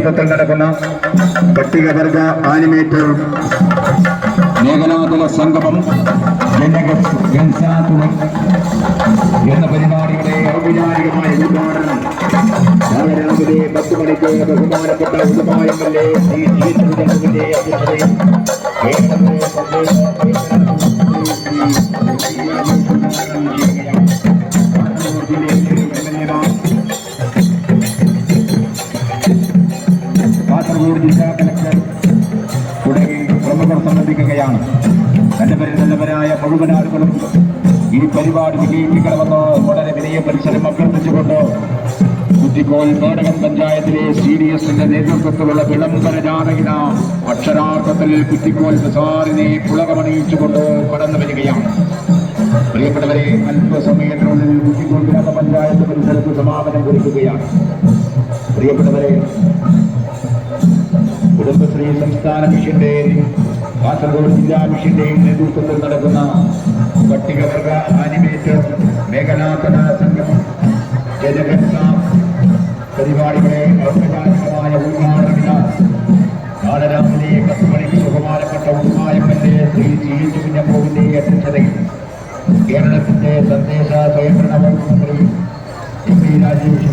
നടക്കുന്ന പട്ടികവർഗ ആനിമേറ്റർ മേഖലാതല സംഗമം എന്ന പരിപാടിയുടെ ഔപചാരികമായ ഉദ്ഘാടനം രാവിലെ പത്ത് മണിക്ക് ബഹുമാനപ്പെട്ട ചന്ദ്രന്റെ അധ്യക്ഷതയിൽ കാസർഗോഡ് ജില്ലാ കലക്ടർ തുടങ്ങി പ്രമുഖർ സംബന്ധിക്കുകയാണ് നല്ലവരെ നല്ലവരായ മുഴുവൻ ആളുകളും ഈ പരിപാടി വിജയിപ്പിക്കണമെന്ന് വളരെ വിനയ പരിസരം അഭ്യർത്ഥിച്ചുകൊണ്ട് കുറ്റിക്കോൽ പേടകം പഞ്ചായത്തിലെ സി ഡി എസിന്റെ നേതൃത്വത്തിലുള്ള വിളംബര ജാഥകിന അക്ഷരാർത്ഥത്തിൽ കുറ്റിക്കോൽ ബസാറിനെ പുളകമണിയിച്ചുകൊണ്ട് കടന്നു വരികയാണ്. പ്രിയപ്പെട്ടവരെ അല്പസമയത്തിനുള്ളിൽ കുറ്റിക്കോൽ ഗ്രാമപഞ്ചായത്ത് പരിസരത്ത് സമാപനം കുറിക്കുകയാണ്. പ്രിയപ്പെട്ടവരെ കുടുംബശ്രീ സംസ്ഥാന മിഷന്റെയും കാസർഗോഡ് ജില്ലാ മിഷന്റെയും നേതൃത്വത്തിൽ നടക്കുന്ന പട്ടികവർഗ ആനിമേറ്റർ മേഖലാതല സംഘം ജനകർഷ പരിപാടികളെ ഔപചാരികമായ ഉദ്ഘാടനമില്ല നാളെ രാവിലെ പത്ത് മണിക്ക് ബഹുമാനപ്പെട്ട ഉദ്ഘാടകന്റെ ശ്രീ ജി കുഞ്ഞപ്പോവിന്റെ അധ്യക്ഷതയിൽ കേരളത്തിന്റെ സന്ദേശ സ്വയംഭരണ വകുപ്പ് മന്ത്രി M P Rajesh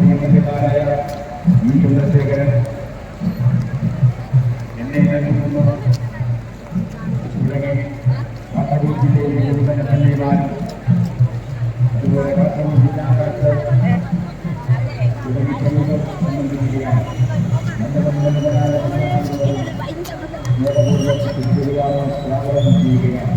എംഎൽഎമാരായ E Chandrasekharan എന്നെ നൽകുന്നു തുടങ്ങി കാസർഗോഡ് ജില്ലയിലെ വിഭജന തന്നെമാരും അതുപോലെ കാസർഗോഡ് ജില്ലാ കളക്ടർ തുടങ്ങി പ്രമുഖർ സംബന്ധിക്കുകയാണ് നല്ല നല്ലവരായ സ്വാഗതം ചെയ്യുകയാണ്